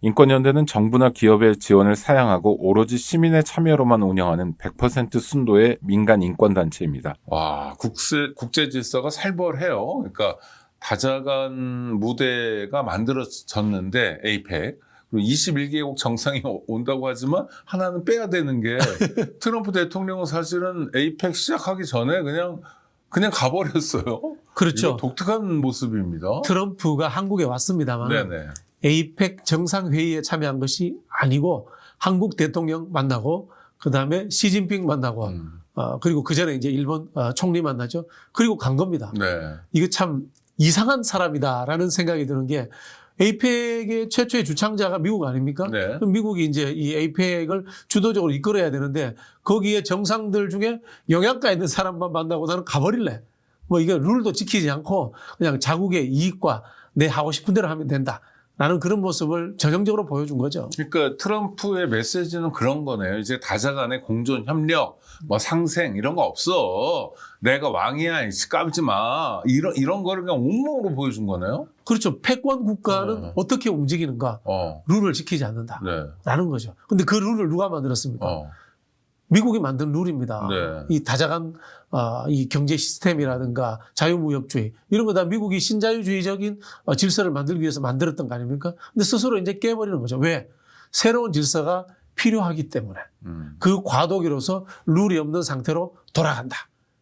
인권연대는 정부나 기업의 지원을 사양하고 오로지 시민의 참여로만 운영하는 100% 순도의 민간 인권단체입니다. 와, 국세, 국제 질서가 살벌해요. 그러니까 다자간 무대가 만들어졌는데 에이펙 그리고 21개국 정상이 오- 온다고 하지만 하나는 빼야 되는 게 트럼프 대통령은 사실은 에이펙 시작하기 전에 그냥 그냥 가버렸어요. 그렇죠. 독특한 모습입니다. 트럼프가 한국에 왔습니다만 네네. 에이펙 정상회의에 참여한 것이 아니고 한국 대통령 만나고 그 다음에 시진핑 만나고 음, 어, 그리고 그 전에 이제 일본 어, 총리 만나죠. 그리고 간 겁니다. 네. 이거 참 이상한 사람이다라는 생각이 드는 게 에이펙의 최초의 주창자가 미국 아닙니까? 네. 그럼 미국이 이제 이 에이펙을 주도적으로 이끌어야 되는데 거기에 정상들 중에 영향가 있는 사람만 만나고 나는 가버릴래. 뭐 이거 룰도 지키지 않고 그냥 자국의 이익과 내 하고 싶은 대로 하면 된다. 라는 그런 모습을 전형적으로 보여준 거죠. 그러니까 트럼프의 메시지는 그런 거네요. 이제 다자 간의 공존 협력, 뭐 상생 이런 거 없어. 내가 왕이야, 이씨 까불지 마. 이런 이런 거를 그냥 온몸으로 보여준 거네요. 그렇죠. 패권 국가는 네. 어떻게 움직이는가? 어, 룰을 지키지 않는다. 네, 라는 거죠. 근데 그 룰을 누가 만들었습니까? 어, 미국이 만든 룰입니다. 네. 이 다자간 아, 이 경제 시스템이라든가 자유무역주의 이런 거 다 미국이 신자유주의적인 어, 질서를 만들기 위해서 만들었던 거 아닙니까? 근데 스스로 이제 깨버리는 거죠. 왜? 새로운 질서가 필요하기 때문에 음. 그 과도기로서 룰이 없는 상태로 돌아간다.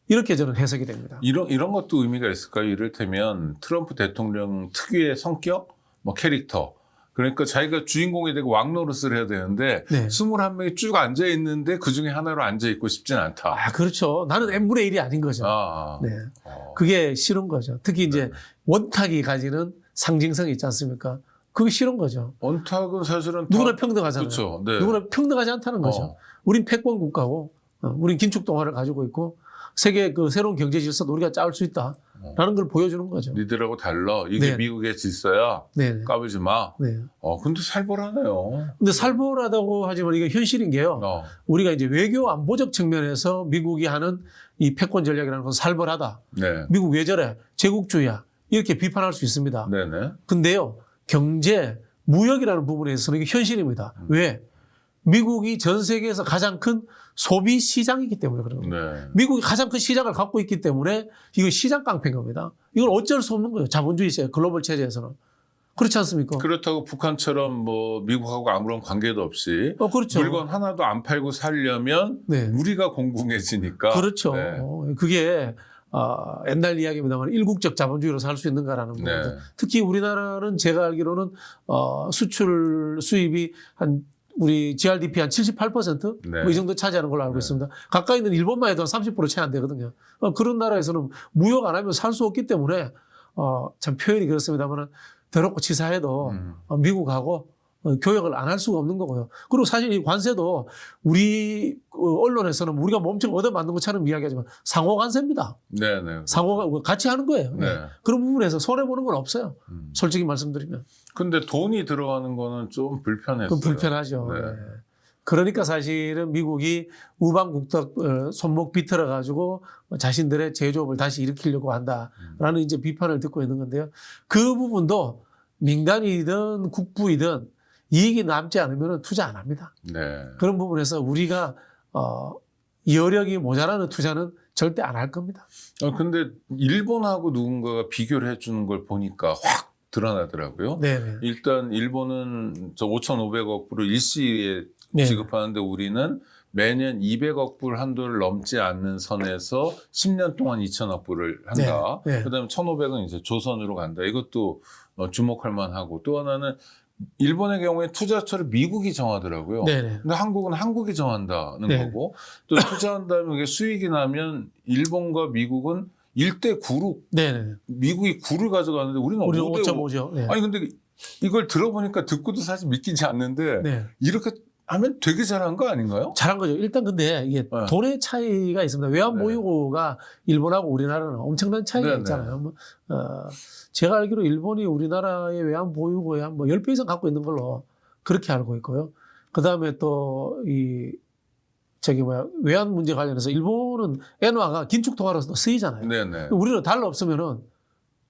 이렇게 저는 해석이 됩니다. 이런 이런 것도 의미가 있을까요? 이를테면 트럼프 대통령 특유의 성격, 뭐 캐릭터. 그러니까 자기가 주인공이 되고 왕 노릇을 해야 되는데 네. 21명이 쭉 앉아 있는데 그 중에 하나로 앉아 있고 싶진 않다. 아, 그렇죠. 나는 n분의 1이 아닌 거죠. 아, 네. 어. 그게 싫은 거죠. 특히 이제 원탁이 가지는 상징성이 있지 않습니까? 그게 싫은 거죠. 원탁은 사실은 다- 누구나 평등하잖아요. 그렇죠. 네. 누구나 평등하지 않다는 거죠. 어. 우린 패권 국가고, 어, 우린 긴축 동화를 가지고 있고, 세계 그 새로운 경제 질서도 우리가 짜올 수 있다 라는 걸 보여주는 거죠. 니들하고 달라. 이게 네. 미국의 질서야. 네. 까불지 마. 네. 어, 근데 살벌하네요. 근데 살벌하다고 하지만 이게 현실인 게요. 어, 우리가 이제 외교 안보적 측면에서 미국이 하는 이 패권 전략이라는 건 살벌하다. 네. 미국 왜 저래? 제국주의야. 이렇게 비판할 수 있습니다. 네네. 근데요, 경제, 무역이라는 부분에 있어서는 이게 현실입니다. 왜? 미국이 전 세계에서 가장 큰 소비 시장이기 때문에 그런 겁니다. 네. 미국이 가장 큰 시장을 갖고 있기 때문에 이거 시장 깡패인 겁니다. 이건 어쩔 수 없는 거예요. 자본주의 세 글로벌 체제에서는. 그렇지 않습니까? 그렇다고 북한처럼 뭐 미국하고 아무런 관계도 없이 어, 그렇죠. 물건 하나도 안 팔고 살려면 네. 우리가 공공해지니까. 그렇죠. 네. 어, 그게 어, 옛날 이야기입니다만 일국적 자본주의로 살 수 있는가라는 네. 부분. 특히 우리나라는 제가 알기로는 어, 수출 수입이 한 우리 GRDP 한 78%? 네. 뭐이 정도 차지하는 걸로 알고 네. 있습니다. 가까이 있는 일본만 해도 한 30%채 안 되거든요. 어, 그런 나라에서는 무역 안 하면 살 수 없기 때문에 어, 참 표현이 그렇습니다만 더럽고 치사해도 음. 어, 미국하고 어, 교역을 안 할 수가 없는 거고요. 그리고 사실 이 관세도 우리 어, 언론에서는 우리가 몸통 얻어맞는 것처럼 이야기하지만 상호 관세입니다. 네 네. 상호가 같이 하는 거예요. 네. 그런 부분에서 손해 보는 건 없어요. 음. 솔직히 말씀드리면 근데 돈이 들어가는 거는 좀 불편했어요. 불편하죠. 네. 네. 그러니까 사실은 미국이 우방국덕 어, 손목 비틀어 가지고 자신들의 제조업을 다시 일으키려고 한다라는 이제 비판을 듣고 있는 건데요. 그 부분도 민간이든 국부이든 이익이 남지 않으면 투자 안 합니다. 네. 그런 부분에서 우리가 어, 여력이 모자라는 투자는 절대 안 할 겁니다. 어, 근데 일본하고 누군가가 비교를 해주는 걸 보니까 확 드러나더라고요. 네, 일단 일본은 저 5,500억 불을 일시에 네. 지급하는데 우리는 매년 200억 불 한도를 넘지 않는 선에서 10년 동안 2천억 불을 한다. 네, 네. 그다음에 1,500은 이제 조선으로 간다. 이것도 어, 주목할 만하고 또 하나는 일본의 경우에 투자처를 미국이 정하더라고요. 네, 네. 근데 한국은 한국이 정한다는 네. 거고 또 투자한 다음에 이게 수익이 나면 일본과 미국은 1대 9로 네, 네. 미국이 9를 가져가는데 우리는 우리는 5대 5. 5.5죠. 네. 아니 근데 이걸 들어보니까 듣고도 사실 믿기지 않는데 네. 이렇게 하면 되게 잘한 거 아닌가요? 잘한 거죠. 일단 근데 이게 네. 돈의 차이가 있습니다. 외환 네. 보유고가 일본하고 우리나라는 엄청난 차이가 네, 네. 있잖아요. 뭐, 어, 제가 알기로 일본이 우리나라의 외환 보유고의 한뭐 10배 이상 갖고 있는 걸로 그렇게 알고 있고요. 그 다음에 또 이 저기 뭐야 외환 문제 관련해서 일본은 엔화가 긴축 통화로서 쓰이잖아요. 네네. 우리는 달러 없으면은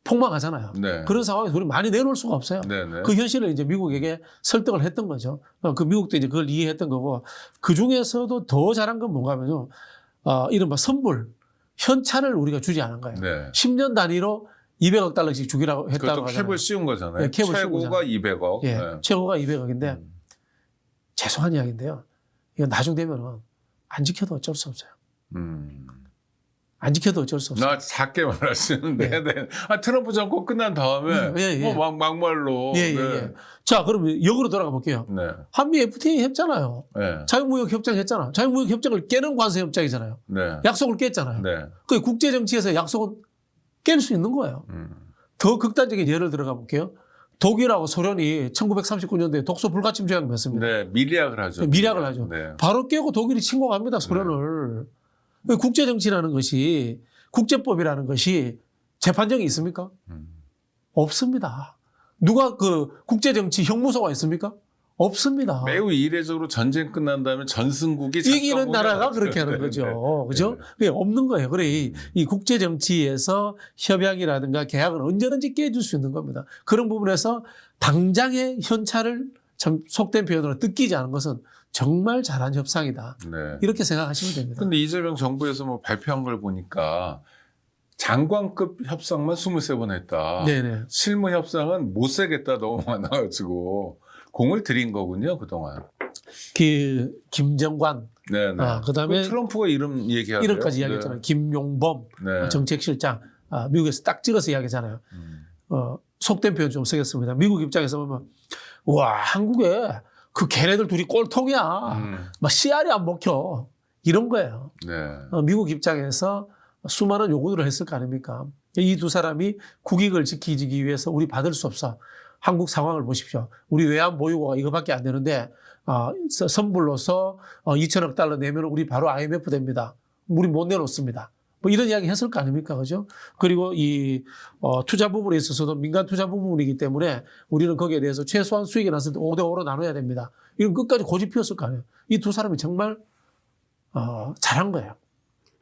폭망하잖아요. 네. 그런 상황에서 우리 많이 내놓을 수가 없어요. 네네. 그 현실을 이제 미국에게 설득을 했던 거죠. 어, 그 미국도 이제 그걸 이해했던 거고 그 중에서도 더 잘한 건 뭔가 하면요. 어, 이른바 선불, 현찰을 우리가 주지 않은 거예요. 네. 10년 단위로 200억 달러씩 주기라고 했다고 하잖아요. 캡을 씌운 거잖아요. 네, 캡을 최고가 200억. 예, 네. 최고가 200억인데 음. 죄송한 이야기인데요. 이거 나중 되면은 안 지켜도 어쩔 수 없어요. 음. 안 지켜도 어쩔 수 없어요. 나 작게 말하시는데, 네. 아, 트럼프 정권 끝난 다음에, 예, 예. 뭐 막, 막말로. 예, 예, 네. 예. 자, 그러면 역으로 돌아가 볼게요. 네. 한미 FTA 했잖아요. 네. 자유무역 협정 했잖아. 자유무역 협정을 깨는 관세 협정이잖아요. 네. 약속을 깼잖아요. 네. 그 국제 정치에서 약속은 깰 수 있는 거예요. 음. 더 극단적인 예를 들어가 볼게요. 독일하고 소련이 1939년도에 독소 불가침 조약 맺습니다. 네. 미리약을 하죠. 미리약을 하죠. 네. 바로 깨고 독일이 침공합니다. 소련을. 국제 정치라는 것이 국제법이라는 것이 재판정이 있습니까? 음. 없습니다. 누가 그 국제 정치 형무소가 있습니까? 없습니다. 매우 이례적으로 전쟁 끝난 다음에 전승국이 이기는 나라가 그렇게 하는 네, 거죠. 네. 그죠? 네. 그게 없는 거예요. 그래, 이, 이 국제 정치에서 협약이라든가 계약은 언제든지 깨줄 수 있는 겁니다. 그런 부분에서 당장의 현찰을 참 속된 표현으로 뜯기지 않은 것은 정말 잘한 협상이다. 네. 이렇게 생각하시면 됩니다. 근데 이재명 정부에서 뭐 발표한 걸 보니까 장관급 협상만 23번 했다. 네네. 실무 협상은 못 세겠다 너무 많아가지고 공을 들인 거군요 그동안. 그, 김정관, 네네. 아, 그 다음에 트럼프가 이름 얘기하죠. 이름까지 이야기했잖아요. 김용범 네. 정책실장, 아, 미국에서 딱 찍어서 이야기하잖아요. 음. 어, 속된 표현 좀 쓰겠습니다. 미국 입장에서 보면, 와, 한국에 그 걔네들 둘이 꼴통이야. 음. 막 씨알이 안 먹혀. 이런 거예요. 네. 어, 미국 입장에서 수많은 요구들을 했을 거 아닙니까? 이 두 사람이 국익을 지키기 위해서 우리 받을 수 없어. 한국 상황을 보십시오. 우리 외환 보유고가 이거밖에 안 되는데, 어, 서- 선불로서 어, 2천억 달러 내면 우리 바로 IMF 됩니다. 우리 못 내놓습니다. 뭐 이런 이야기 했을 거 아닙니까? 그죠? 그리고 이, 어, 투자 부분에 있어서도 민간 투자 부분이기 때문에 우리는 거기에 대해서 최소한 수익이 났을 때 5대5로 나눠야 됩니다. 이런 끝까지 고집 피웠을 거 아니에요. 이 두 사람이 정말, 어, 잘한 거예요.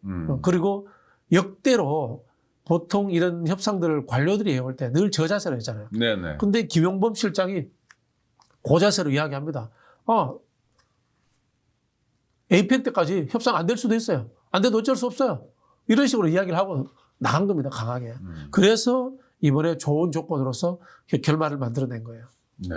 음. 어, 그리고 역대로 보통 이런 협상들을 관료들이 해올 때 늘 저자세로 했잖아요. 네네. 근데 김용범 실장이 고자세로 이야기합니다. 어, 에이펙 때까지 협상 안 될 수도 있어요. 안 돼도 어쩔 수 없어요. 이런 식으로 이야기를 하고 나간 겁니다. 강하게. 음. 그래서 이번에 좋은 조건으로서 결말을 만들어낸 거예요. 네.